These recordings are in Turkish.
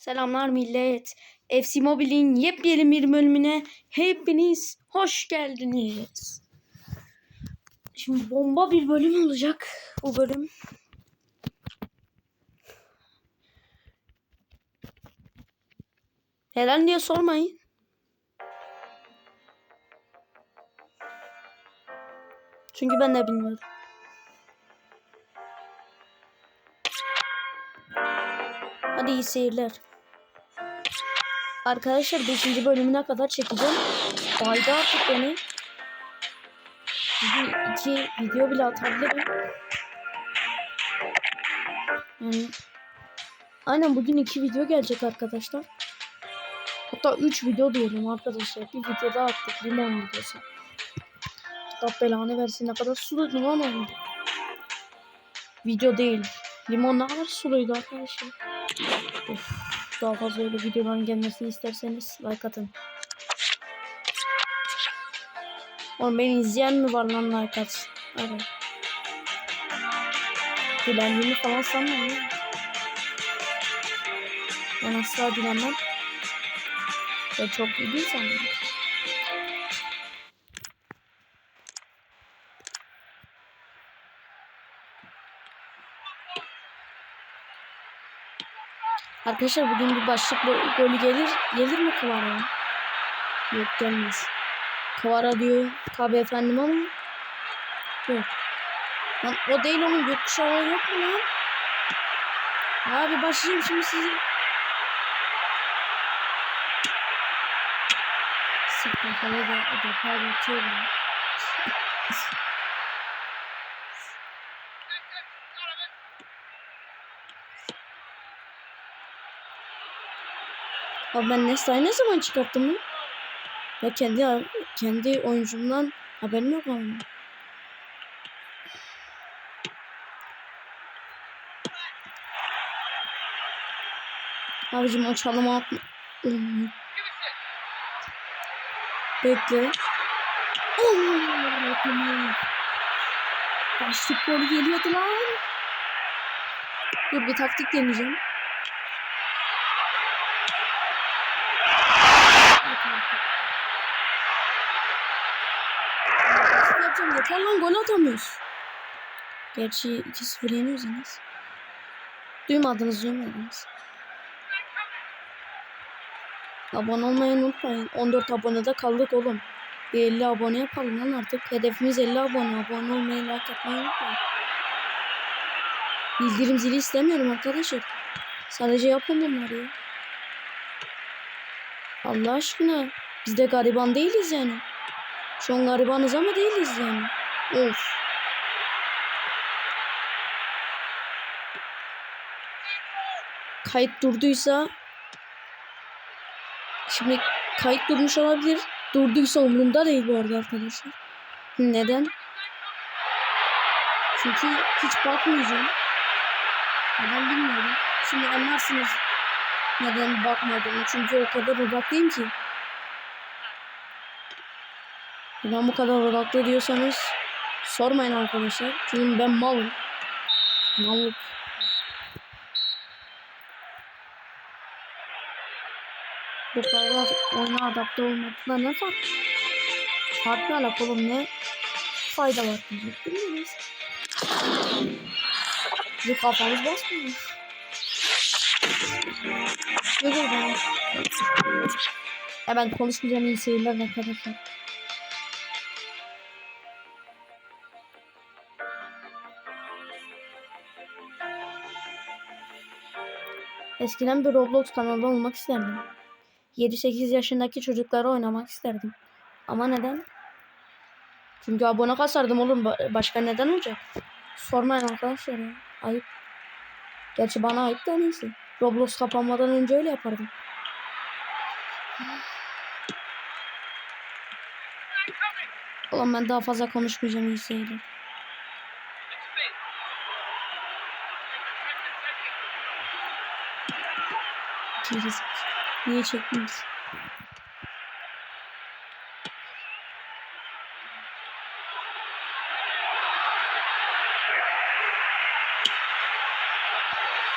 Selamlar millet. FC Mobile'in yepyeni bir bölümüne hepiniz hoş geldiniz. Şimdi bomba bir bölüm olacak bu bölüm. Neden diye sormayın. Çünkü ben de bilmiyorum. Hadi iyi seyirler. Arkadaşlar 5. bölümüne kadar çekeceğim. Baydı artık beni. Bir iki video bile atabilirim. Yani Aynen bugün iki video gelecek arkadaşlar. Hatta üç video diyelim arkadaşlar. Bir video daha attık limon videosu. Allah belanı versin ne kadar suluydu lan o video. Video değil. Limon ne kadar suluydu arkadaşlar. Of, daha fazla öyle videoların gelmesini isterseniz like atın. Oğlum beni izleyen mi var lan like atsın. Evet. Dilendiğimi falan sanmıyorum. Ben asla dilenmem. Ben çok iyi bir insanım. Arkadaşlar bugün bir başlık go- golü gelir. Gelir mi Kıvara? Yok gelmez. Kıvara diyor. Tabi efendim ama. Yok. Lan o değil onun gökkuşağı yok mu lan? Abi başlayayım şimdi sizi. Sıkma falan da atıyorum. Abi ben Nesta'yı ne zaman çıkarttım lan? Ya kendi kendi oyuncumdan haberim yok ama. Abicim o çalımı atma. Bekle. Allah'ım. Başlık golü geliyordu lan. Dur bir taktik deneyeceğim. Yeter lan gol atamıyoruz. Gerçi 2-0 yeniyoruz en az. Duymadınız duymadınız. Abone olmayı unutmayın. 14 abonede kaldık oğlum. Bir 50 abone yapalım lan artık. Hedefimiz 50 abone. Abone olmayı, like atmayı unutmayın. Bildirim zili istemiyorum arkadaşlar. Sadece yapın bunları ya. Allah aşkına. Biz de gariban değiliz yani. Şu an garibanız ama değiliz yani. Of. Kayıt durduysa Şimdi kayıt durmuş olabilir. Durduysa umurumda değil bu arada arkadaşlar. Neden? Çünkü hiç bakmayacağım. Neden bilmiyorum. Şimdi anlarsınız neden bakmadığımı. Çünkü o kadar odaklıyım ki. Neden bu kadar odaklı diyorsanız sormayın arkadaşlar. Çünkü ben malım. Mallık. Bu kadar oyuna adapte olmakla ne fark? Farklı alak oğlum ne fayda var diyecek değil miyiz? Bizim kafamız basmıyor. Ya ben konuşmayacağım iyi seyirler arkadaşlar. Eskiden bir Roblox kanalı olmak isterdim. 7-8 yaşındaki çocuklara oynamak isterdim. Ama neden? Çünkü abone kasardım oğlum. Ba- Başka neden olacak? Sormayın arkadaşlar ya. Ayıp. Gerçi bana ayıp da neyse. Roblox kapanmadan önce öyle yapardım. Oğlum ben daha fazla konuşmayacağım iyi Gerizekalı. Niye çekmiyorsun?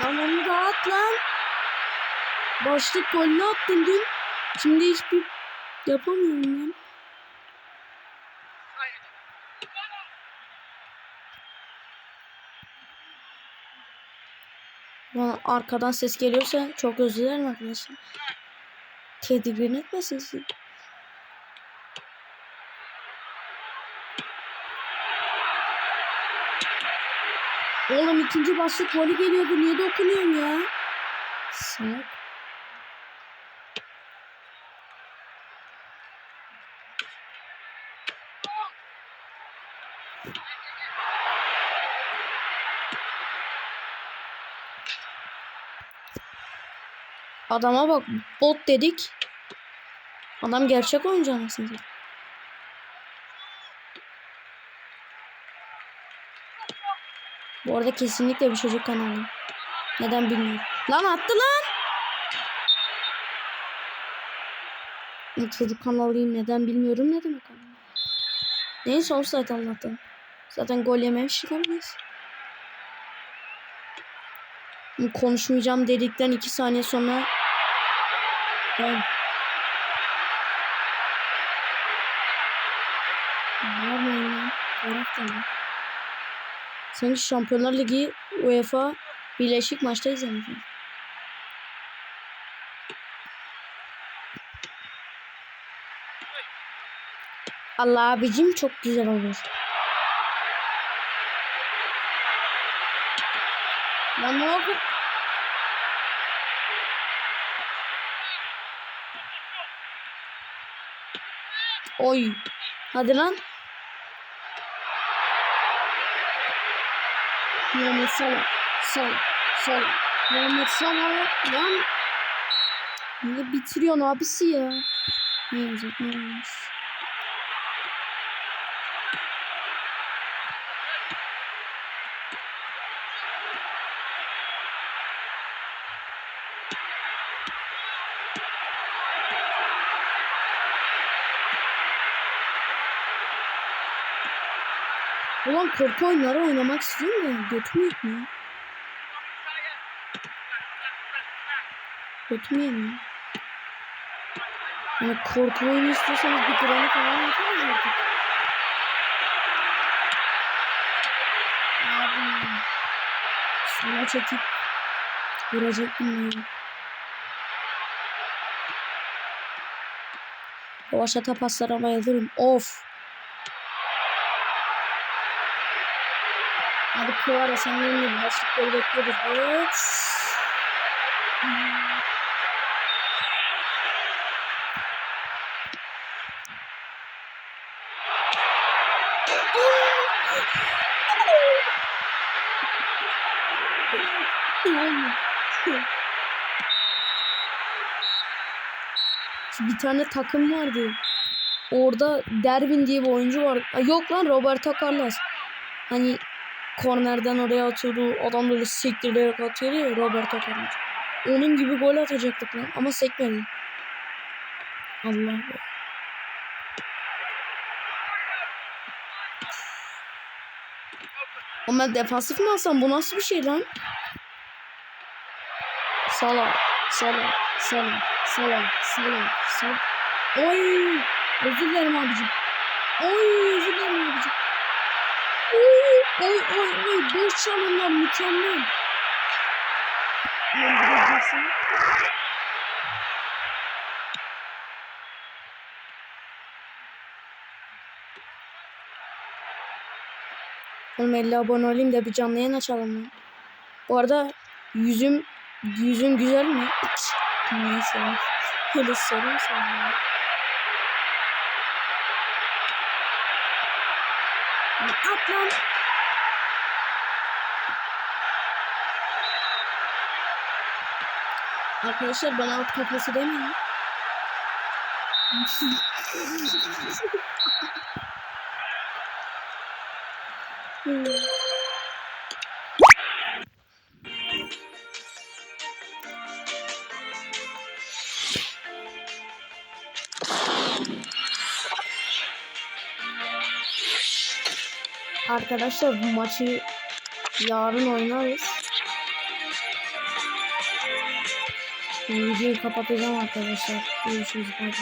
Lan onu da at lan. Başlık golünü attım dün. Şimdi hiçbir yapamıyorum lan. Arkadan ses geliyorsa çok özür dilerim arkadaşlar. Tedirgin etmesin sizi. Oğlum ikinci başlık golü geliyordu. Niye dokunuyorsun ya? Salak. Adama bak bot dedik. Adam gerçek oyuncu anasını. Bu arada kesinlikle bir çocuk kanalı. Neden bilmiyorum. Lan attı lan. Bu çocuk kanalıyım neden bilmiyorum ne demek ama. Neyse offside Allah'tan. Zaten gol yememiştik ama neyse. Konuşmayacağım dedikten iki saniye sonra ben. Bırak da lan. Şampiyonlar Ligi UEFA Birleşik maçta izlemişim. Allah abicim çok güzel olur. Lan ne oldu? Oy. Hadi lan. Muhammed Salah. Salah. Salah. Muhammed Salah. Lan. Ne bitiriyorsun abisi ya? Ne olacak ne olmuş? Ulan korku oyunları oynamak istiyorum da götüm yetmiyor. Götüm yetmiyor. Hani korku oyunu istiyorsanız bir kremi falan yaparız artık. Abi. Sana çekip vuracaktım ya. Yavaşata paslara bayılırım. Of. Abi Kıvara sen yenildi. Haçlıkları bekliyoruz. Evet. bir tane takım vardı. Orada Dervin diye bir oyuncu var. Yok lan Roberto Carlos. Hani kornerden oraya atıyordu. Adam böyle sektirerek atıyordu ya Roberto Carlos. Onun gibi gol atacaktık lan ama sekmedi. Allah be. Ama defansif mi alsam bu nasıl bir şey lan? Salah, Salah, Salah, Salah, Salah, Salah. Oy! Özür dilerim abicim. Oy! Özür dilerim abicim. Oy! Oy oy oy! Boş çalımlar mükemmel. Öldüreceksin. Oğlum 50 abone olayım da bir canlı yayın açalım lan. Bu arada yüzüm yüzüm güzel mi? Neyse. Öyle sorayım sana. At Arkadaşlar bana at kafası demeyin. Arkadaşlar bu maçı yarın oynarız. Şimdi videoyu kapatacağım arkadaşlar. Görüşürüz. Bay bay.